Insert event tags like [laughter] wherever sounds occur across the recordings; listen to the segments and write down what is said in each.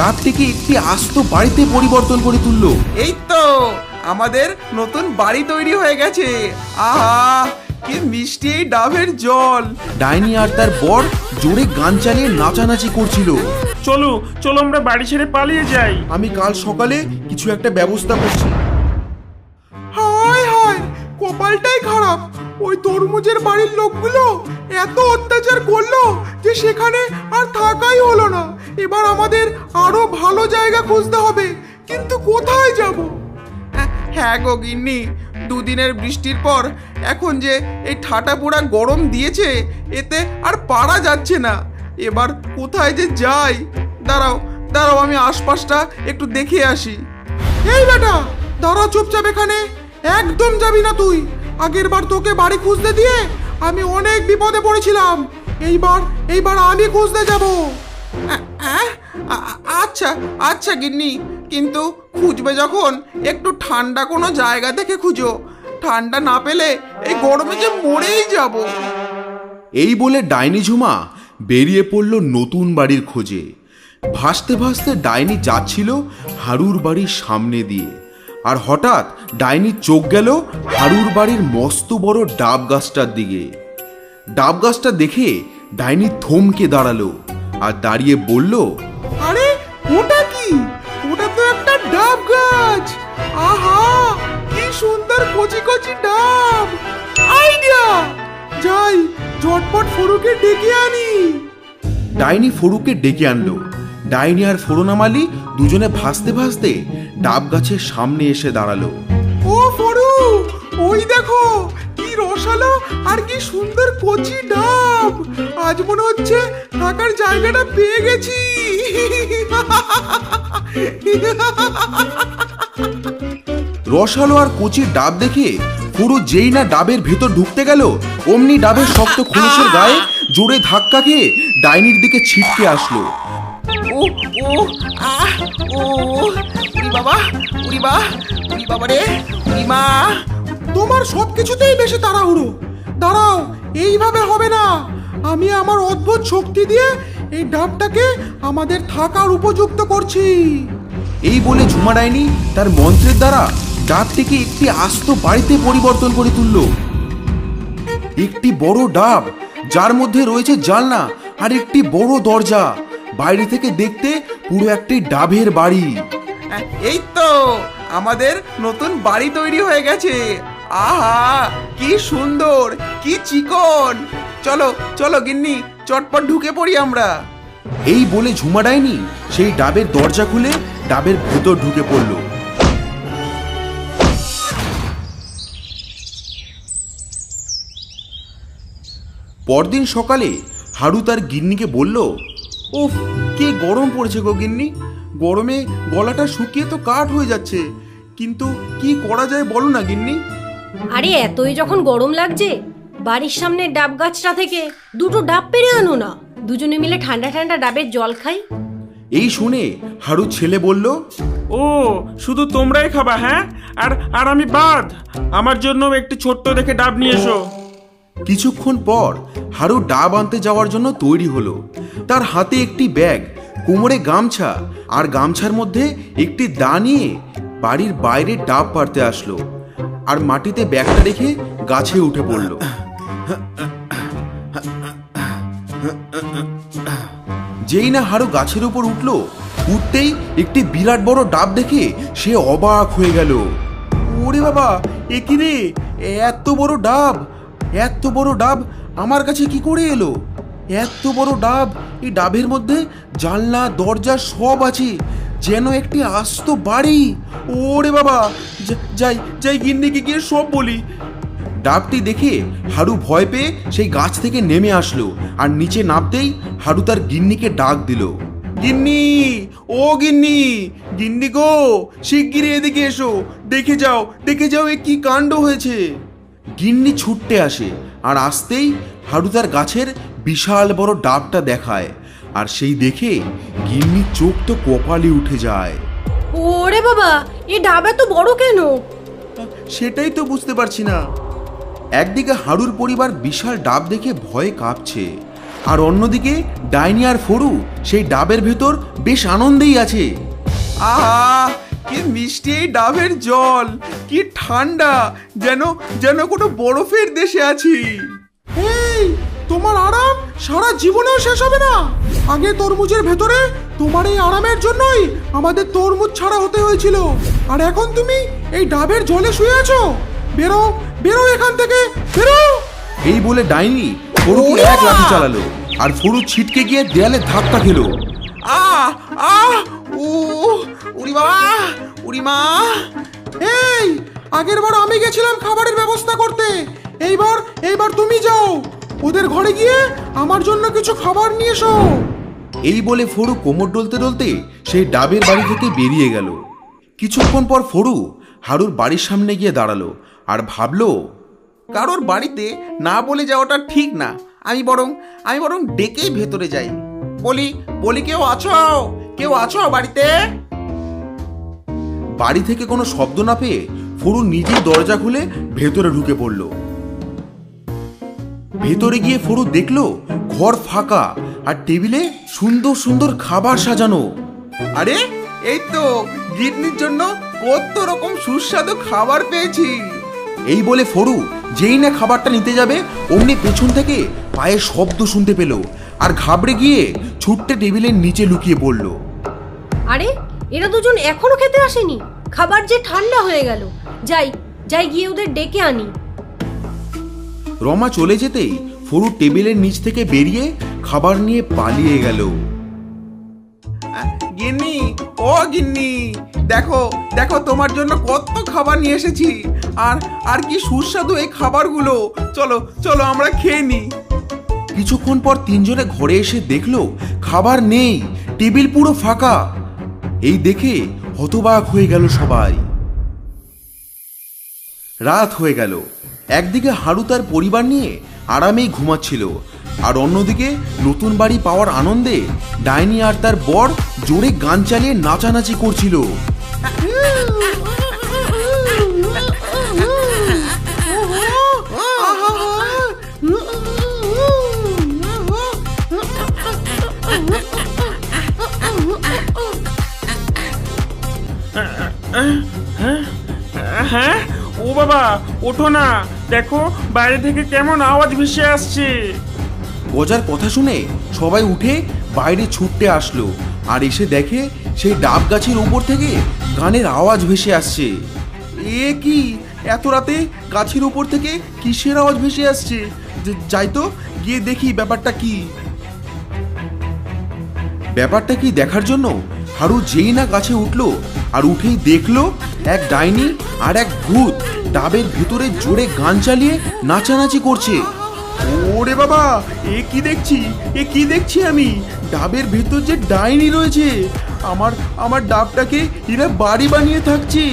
ডাবটিকে একটি আস্ত বাড়িতে পরিবর্তন করে তুললো। এই তো আমাদের নতুন বাড়ি তৈরি হয়ে গেছে। আহা কি মিষ্টি এই ডাবের জল। ডাইনি আর তার বর জোরে গান চালিয়ে নাচানাচি করছিল। চলো চলো আমরা বাড়ি ছেড়ে পালিয়ে যাই। আমি কাল সকালে কিছু একটা ব্যবস্থা করছি। হায় হায় কপালটাই খারাপ। ওই তরমুজের বাড়ির লোকগুলো এত অত্যাচার করল যে সেখানে আর থাকাই হলো না। এবার আমাদের আরও ভালো জায়গা খুঁজতে হবে। কিন্তু কোথায় যাব? হ্যাঁ গো গিন্নি, দুদিনের বৃষ্টির পর এখন যে এই ঠাটা পোড়া গরম দিয়েছে, এতে আর পারা যাচ্ছে না। এবার কোথায় যে যাই? দাঁড়াও দাঁড়াও, আমি আশপাশটা একটু দেখে আসি। এই বেটা দাঁড়া চুপচাপ এখানে। একদম যাবি না তুই। আগের বার তোকে বাড়ি খুঁজতে দিয়ে আমি অনেক বিপদে পড়েছিলাম। এইবার এইবার আমি খুঁজতে যাব। আচ্ছা আচ্ছা গিন্নি, কিন্তু খুঁজবে যখন, একটু ঠান্ডা কোনো জায়গা থেকে খুঁজো। ঠান্ডা না পেলে এই গরমে যে মরেই যাব। এই বলে ডাইনি ঝুমা বেরিয়ে পড়ল নতুন বাড়ির খোঁজে। ভাসতে ভাসতে ডাইনি যাচ্ছিল হারুর বাড়ির সামনে দিয়ে। আর হঠাৎ ডাইনির চোখ গেল হারুর বাড়ির মস্ত বড় ডাব গাছটার দিকে। ডাব গাছটা দেখে ডাইনি থমকে দাঁড়াল আর দাঁড়িয়ে বলল সুন্দর কচি কচি ডাব আইডিয়া! যাই ঝটপট ফরুকে ডেকে আনি। ডাইনি ফরুকে ডেকে আনলো। ডাইনি আর ফোরনামালি দুজনে ভাসতে ভাসতে ডাব গাছের সামনে এসে দাঁড়াল। ও ফরু ওই দেখো কি রসালো আর কি সুন্দর কচি ডাব। আজ মনে হচ্ছে থাকার জায়গাটা পেয়ে গেছি। [laughs] রসালো আর কচির ডাব দেখে পুরো যেই না ডাবের ভেতর ঢুকতে গেল অমনি ডাবের শক্ত খোলসের গায়ে জোরে ধাক্কা খেয়ে ডাইনির দিকে ছিটকে আসলো। ও ও আহ ও বাবা বা রে মা। তোমার সব কিছুতেই বেশি তাড়াহুড়ো। দাঁড়াও এইভাবে হবে না। আমি আমার অদ্ভুত শক্তি দিয়ে এই ডাবটাকে আমাদের থাকার উপযুক্ত করছি। এই বলে ঝুমা ডাইনি তার মন্ত্রের দ্বারা ডাবটিকে একটি আস্ত বাড়িতে পরিবর্তন করে তুলল। একটি বড় ডাব যার মধ্যে রয়েছে জানলা আর একটি বড় দরজা। বাইরে থেকে দেখতে পুরো একটি ডাবের বাড়ি। এই তো আমাদের নতুন বাড়ি তৈরি হয়ে গেছে। আহা কি সুন্দর কি চিকন। চলো চলো গিন্নি চটপট ঢুকে পড়ি আমরা। এই বলে ঝুমা ডাইনি সেই ডাবের দরজা খুলে ডাবের ভেতর ঢুকে পড়ল। পরদিন সকালে হাড়ু তার গিন্নিকে বলল উফ কে গরম পড়েছে গো গিন্নি। গরমে গলাটা শুকিয়ে তো কাঠ হয়ে যাচ্ছে। কিন্তু কি করা যায় বলো না গিন্নি? আরে এতই যখন গরম লাগছে বাড়ির সামনে ডাব গাছটা থেকে দুটো ডাব পেরে আনো না। দুজনে মিলে ঠান্ডা ঠান্ডা ডাবের জল খাই। এই শুনে হাড়ু ছেলে বলল ও শুধু তোমরাই খাবা হ্যাঁ? আর আর আমি বাদ। আমার জন্য একটি ছোট্ট দেখে ডাব নিয়ে এসো। কিছুক্ষণ পর হারু ডাব আনতে যাওয়ার জন্য তৈরি হলো। তার হাতে একটি ব্যাগ, কোমরে গামছা আর গামছার মধ্যে একটি দা নিয়ে বাড়ির বাইরে ডাব পারতে আসলো আর মাটিতে ব্যাগটা রেখে গাছে উঠে পড়ল। যেই না হারু গাছের উপর উঠল, উঠতেই একটি বিরাট বড় ডাব দেখে সে অবাক হয়ে গেল। ওরে বাবা, এ রে? এত বড় ডাব! এত বড় ডাব আমার কাছে কি করে এলো? এত বড় ডাব, এই ডাবের মধ্যে জানলা, দরজা সব আছে। যেন একটি আস্ত বাড়ি। ওরে বাবা যাই যাই গিন্নিকে গিয়ে সব বলি। ডাবটি দেখে হাড়ু ভয় পেয়ে সেই গাছ থেকে নেমে আসলো আর নিচে নামতেই হাড়ু তার গিন্নিকে ডাক দিল। গিন্নি, ও গিন্নি গিন্নি গো, শিগগিরই এদিকে এসো। দেখে যাও দেখে যাও এ কি কাণ্ড হয়েছে। গিন্নি ছুটতে আসে আর আসতেই হাড়ু তার গাছের বিশাল বড় ডাবটা দেখায়। আর সেই দেখে গিন্নির চোখ তো কপালে উঠে যায়। ওরে বাবা এ ডাব এত বড় কেন? সেটাই তো বুঝতে পারছি না। একদিকে হাড়ুর পরিবার বিশাল ডাব দেখে ভয়ে কাঁপছে আর অন্যদিকে ডাইনি আর ফরু সেই ডাবের ভেতর বেশ আনন্দেই আছে। আহা! কি মিষ্টি এই ডাবের জল। কি ঠান্ডা। যেন যেন কোনো বরফের দেশে আছি। এই তোমার আরাম সারা জীবনেও শেষ হবে না। আগে তরমুজের ভেতরে তোমার এই আরামের জন্যই আমাদের তরমুজ ছাড়া হতে হয়েছিল। আর এখন তুমি এই ডাবের জলে শুয়ে আছো? বেরো বেরো এখান থেকে বেরো! এই বলে ডাইনি ফরুকে এক লাঠি চালালো। আর ফরু ছিটকে গিয়ে দেয়ালে ধাক্কা খেলো। আহ আহ উ উড়ি বাবা, উড়ি মা। এই, আগের বার আমি গেছিলাম খাবারের ব্যবস্থা করতে। এইবার এইবার তুমি যাও। ওদের ঘরে গিয়ে আমার জন্য কিছু খাবার নিয়ে এসো। এই বলে ফরু কোমর ডলতে ডলতে সেই ডাবের বাড়ি থেকে বেরিয়ে গেল। কিছুক্ষণ পর ফরু হারুর বাড়ির সামনে গিয়ে দাঁড়াল আর ভাবলো, কারোর বাড়িতে না বলে যাওয়াটা ঠিক না। আমি বরং আমি বরং ডেকেই ভেতরে যাই। বলি বলি, কেউ আছো? কেউ আছো বাড়িতে? বাড়ি থেকে কোনো শব্দ না পেয়ে ফরু নিজেই দরজা খুলে ভেতরে ঢুকে পড়ল। ভেতরে গিয়ে ফরু দেখল ঘর ফাঁকা আর টেবিলে সুন্দর সুন্দর খাবার সাজানো। আরে, এই তো, গিন্নির জন্য কত রকম সুস্বাদু খাবার পেয়েছি। এই বলে ফরু যেই না খাবারটা নিতে যাবে, অমনি পেছন থেকে পায়ের শব্দ শুনতে পেল আর ঘাবড়ে গিয়ে ছুট্টে টেবিলের নিচে লুকিয়ে পড়ল। আরে এরা দুজন এখনও খেতে আসেনি। খাবার যে ঠান্ডা হয়ে গেল। যাই যাই গিয়ে ওদের ডেকে আনি। রমা চলে যেতেই ফরু টেবিলের নিচ থেকে বেরিয়ে খাবার নিয়ে পালিয়ে গেল। গিন্নি ও গিন্নি দেখো দেখো তোমার জন্য কত খাবার নিয়ে এসেছি। আর আর কি সুস্বাদু এই খাবারগুলো। চলো চলো আমরা খেয়ে নিই কিছুক্ষণ পর তিনজনে ঘরে এসে দেখল খাবার নেই টেবিল পুরো ফাঁকা। এই দেখে হতবাক হয়ে গেল সবাই। রাত হয়ে গেল। একদিকে হারু তার পরিবার নিয়ে আরামেই ঘুমাচ্ছিল, আর অন্যদিকে নতুন বাড়ি পাওয়ার আনন্দে ডাইনি আর তার বর জোরে গান চালিয়ে নাচানাচি করছিল। হ্যাঁ? ও বাবা, ওঠো না। দেখো, বাইরে থেকে কেমন আওয়াজ ভেসে আসছে। গজার কথা শুনে সবাই উঠে বাইরে ছুটতে আসলো আর এসে দেখে সেই ডাব গাছের উপর থেকে গানের আওয়াজ ভেসে আসছে। এ কি? এত রাতে গাছের উপর থেকে কিসের আওয়াজ ভেসে আসছে? যাই তো, গিয়ে দেখি ব্যাপারটা কি। ব্যাপারটা কি দেখার জন্য হারু যেই না গাছে উঠল, আর উঠেই দেখল এক ডাইনি আর এক ভূত ডাবের ভিতরে জোরে গান চালিয়ে নাচানাচি করছে। ওরে বাবা, এ কি দেখছি? এ কি দেখছি আমি? ডাবের ভেতর যে ডাইনি রয়েছে, আমার আমার ডাবটাকে এরা বাড়ি বানিয়ে থাকছে।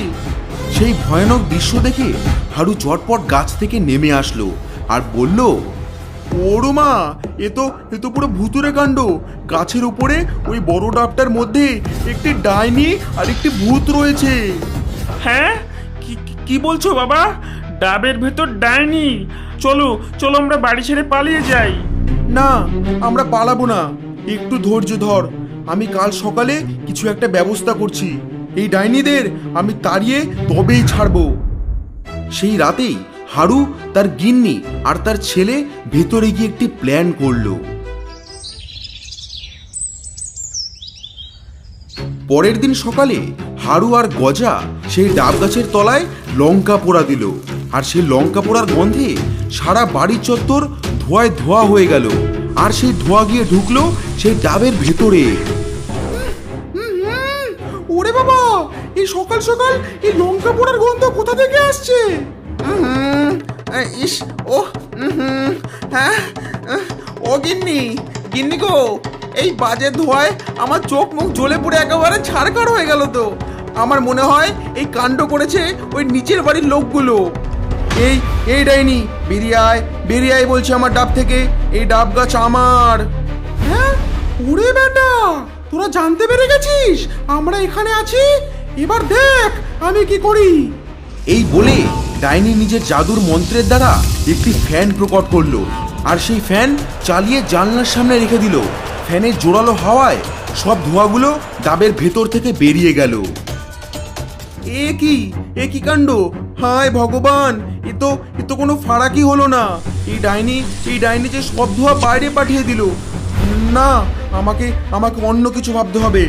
সেই ভয়ানক দৃশ্য দেখে হারু চটপট গাছ থেকে নেমে আসলো আর বলল ওরো মা এ তো এ তো পুরো ভুতুরে কাণ্ড। গাছের উপরে ওই বড় ডাবটার মধ্যে একটি ডাইনি আর একটি ভূত রয়েছে। হ্যাঁ? কি বলছো বাবা? ডাবের ভেতর ডাইনি। চলো চলো আমরা বাড়ি ছেড়ে পালিয়ে যাই। না আমরা পালাবো না। একটু ধৈর্য ধর। আমি কাল সকালে কিছু একটা ব্যবস্থা করছি। এই ডাইনিদের আমি তাড়িয়ে তবেই ছাড়বো। সেই রাতেই হারু তার গিন্নি আর তার ছেলে ভেতরে গিয়ে একটি প্ল্যান করল পরের দিন সকালে হারু আর গজা সেই ডাব গাছের তলায় লঙ্কা পোড়া দিল আর সেই লঙ্কা পোড়ার গন্ধে সারা বাড়ির চত্বর ধোঁয়ায় ধোয়া হয়ে গেল আর সেই ধোঁয়া গিয়ে ঢুকলো সেই ডাবের ভেতরে ওরে বাবা এই সকাল সকাল এই লঙ্কা পোড়ার গন্ধ কোথা থেকে আসছে ইস ও হুম হ্যাঁ ও গিন্নি গিন্নি গো এই বাজে ধোয়ায় আমার চোখ মুখ জ্বলে পুড়ে একেবারে ছাড়খাড় হয়ে গেল তো। আমার মনে হয় এই কাণ্ড করেছে ওই নিচের বাড়ির লোকগুলো। এই এই ডাইনি বেরিয়ে আয় বেরিয়ে আয় বলছে আমার ডাব থেকে এই ডাব গাছ আমার। হ্যাঁ ওরে বেটা তোরা জানতে পেরে গেছিস? আমরা এখানে আছি? এবার দেখ আমি কি করি। এই বলে ডাইনি নিজের জাদুর মন্ত্রের দ্বারা একটি ফ্যান প্রকট করল, আর সেই ফ্যান চালিয়ে জানলার সামনে রেখে দিল। ফ্যানের জোরালো হাওয়ায় সব ধোঁয়াগুলো ডাবের ভেতর থেকে বেরিয়ে গেল। এ কি? এ কি কাণ্ড? হায় ভগবান! এ তো এ তো কোনো ফারাকই হলো না। এই ডাইনি এই ডাইনি যে সব ধোয়া বাইরে পাঠিয়ে দিল। না, আমাকে আমাকে অন্য কিছু ভাবতে হবে।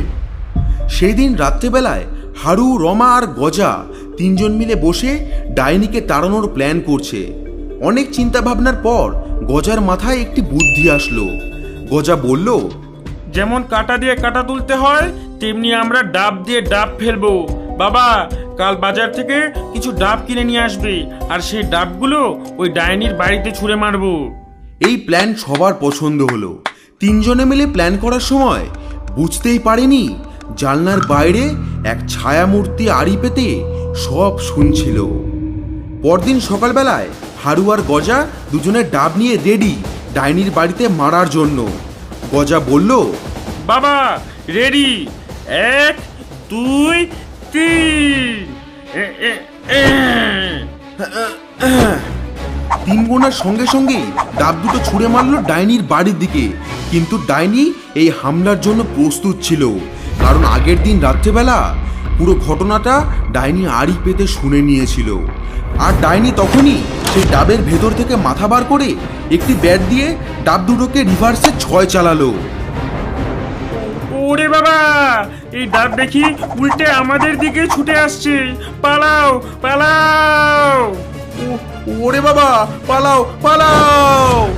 সেই দিন রাত্রেবেলায় হারু, রমা আর গজা তিনজন মিলে বসে ডাইনিকে তাড়ানোর প্ল্যান করছে। অনেক চিন্তা ভাবনার পর গজার মাথায় একটি বুদ্ধি আসলো। গজা বলল যেমন কাটা দিয়ে কাটা তুলতে হয় তেমনি আমরা ডাব দিয়ে ডাব ফেলব। বাবা কাল বাজার থেকে কিছু ডাব কিনে নিয়ে আসবে আর সেই ডাবগুলো ওই ডাইনির বাড়িতে ছুঁড়ে মারবো। এই প্ল্যান সবার পছন্দ হলো। তিনজনে মিলে প্ল্যান করার সময় বুঝতেই পারেনি জানলার বাইরে এক ছায়ামূর্তি আড়ি পেতে সব শুনছিল। পরদিন সকালবেলায় হারু আর গজা দুজনে ডাব নিয়ে রেডি ডাইনির বাড়িতে মারার জন্য। গজা বলল বাবা রেডি। এক দুই তিন। তিন গোনার সঙ্গে সঙ্গেই ডাব দুটো ছুঁড়ে মারল ডাইনির বাড়ির দিকে। কিন্তু ডাইনি এই হামলার জন্য প্রস্তুত ছিল। কারণ আগের দিন রাত্রেবেলা পুরো ঘটনাটা ডাইনি আড়ি পেতে শুনে নিয়েছিল। আর ডাইনি তখনই সেই ডাবের ভেতর থেকে মাথা বার করে একটি ব্যাট দিয়ে ডাব দুটোকে রিভার্সে ছয় চালালো। ওরে বাবা এই ডাব দেখি উল্টে আমাদের দিকে ছুটে আসছে। পালাও পালাও। ওরে বাবা পালাও পালাও।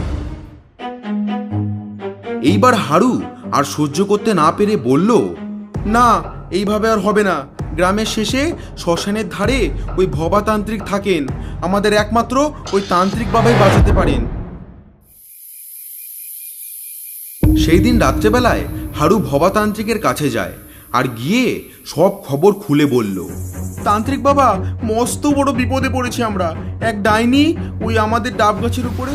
এইবার হারু আর সহ্য করতে না পেরে বলল না এইভাবে আর হবে না। গ্রামের শেষে শ্মশানের ধারে ওই ভবাতান্ত্রিক থাকেন। আমাদের একমাত্র ওই তান্ত্রিক বাবাই বাঁচাতে পারেন। সেই দিন রাত্রেবেলায় হারু ভবাতান্ত্রিকের কাছে যায় আর গিয়ে সব খবর খুলে বলল, তান্ত্রিক বাবা, মস্ত বড় বিপদে পড়েছি আমরা। এক ডাইনি ওই আমাদের ডাব গাছের উপরে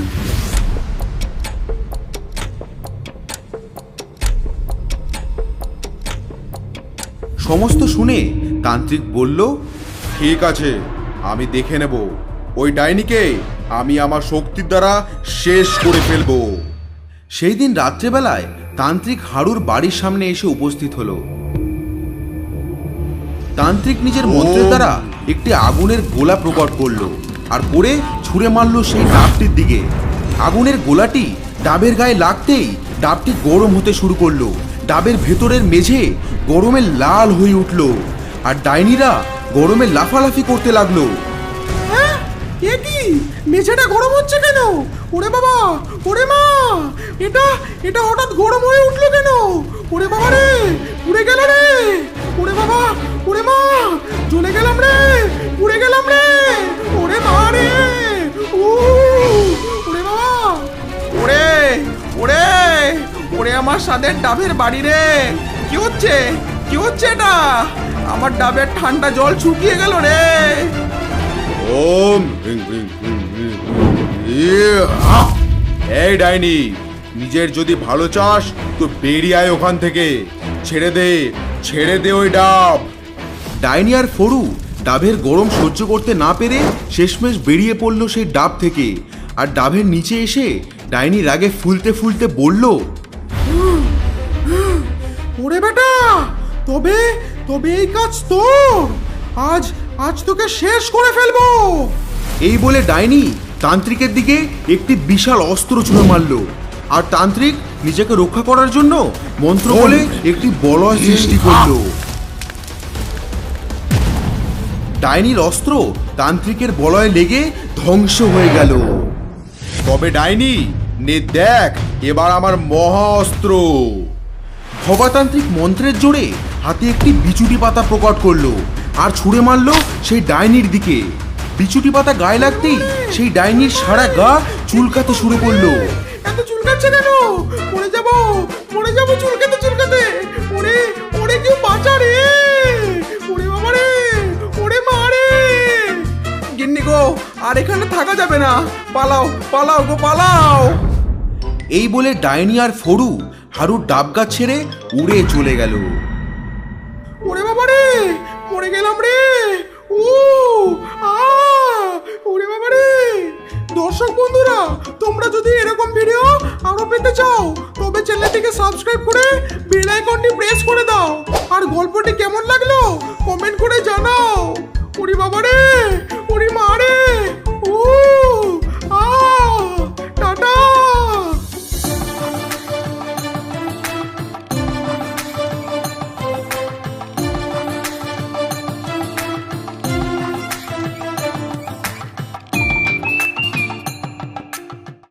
সমস্ত শুনে তান্ত্রিক বলল, ঠিক আছে, আমি দেখে নেব। ওই ডাইনিকে আমি আমার শক্তির দ্বারা শেষ করে ফেলব। সেই দিন রাত্রেবেলায় তান্ত্রিক হাড়ুর বাড়ির সামনে এসে উপস্থিত হলো। তান্ত্রিক নিজের মন্ত্রের দ্বারা একটি আগুনের গোলা প্রকট করল আর করে ছুঁড়ে মারলো সেই ডাবটির দিকে। আগুনের গোলাটি ডাবের গায়ে লাগতেই ডাবটি গরম হতে শুরু করল। ডাবের ভেতরের মেঝে গরমে লাল হয়ে উঠল আর ডাইনিরা গরমে লাফালাফি করতে লাগল। হ্যাঁ? এ কি? মেঝেটা গরম হচ্ছে কেন? ওরে বাবা, ওরে মা! এটা এটা হঠাৎ গরম হয়ে উঠল কেন? ওরে বাবা রে পুড়ে গেল রে! সাদের ডাবের বাড়ি রে। কি হচ্ছে? কি হচ্ছে এটা? আমার ডাবের ঠান্ডা জল শুকিয়ে গেল রে। ওম! এই ডাইনি নিজের যদি ভালো চাস তো বেরিয়ে আয় ওখান থেকে। ছেড়ে দে ছেড়ে দে ওই ডাব। ডাইনি আর ফরু ডাবের গরম সহ্য করতে না পেরে শেষমেশ বেরিয়ে পড়ল সেই ডাব থেকে। আর ডাবের নিচে এসে ডাইনি রাগে ফুলতে ফুলতে বলল ওরে বেটা তবে তবে এই কাজ তোর। আজ আজ তোকে শেষ করে ফেলব। এই বলে ডাইনি তান্ত্রিকের দিকে একটি বিশাল অস্ত্র ছুঁড়ে মারল। আর তান্ত্রিক নিজেকে রক্ষা করার জন্য মন্ত্র বলে। একটি বলয় সৃষ্টি করল। ডাইনির অস্ত্র তান্ত্রিকের বলয়ে লেগে ধ্বংস হয়ে গেল। তবে ডাইনি নে দেখ এবার আমার মহা অস্ত্র ভবাতান্ত্রিক মন্ত্রের জোরে হাতে একটি বিচুটি পাতা প্রকট করল আর ছুঁড়ে মারলো সেই ডাইনির দিকে। বিচুটি পাতা গায়ে লাগতেই সেই ডাইনির সারা গা চুলকাতে শুরু করল। মরে যাব আর এখানে থাকা যাবে না। পালাও পালাও গো, পালাও। এই বলে ডাইনি আর ফরু হারুর ডাব গাছ ছেড়ে উড়ে চলে গেল। ওরে বাবা রে, মরে গেলাম রে। ও আ, ওরে বাবা রে। দর্শক বন্ধুরা, তোমরা যদি এরকম ভিডিও আরও পেতে চাও, তবে চ্যানেলটিকে সাবস্ক্রাইব করে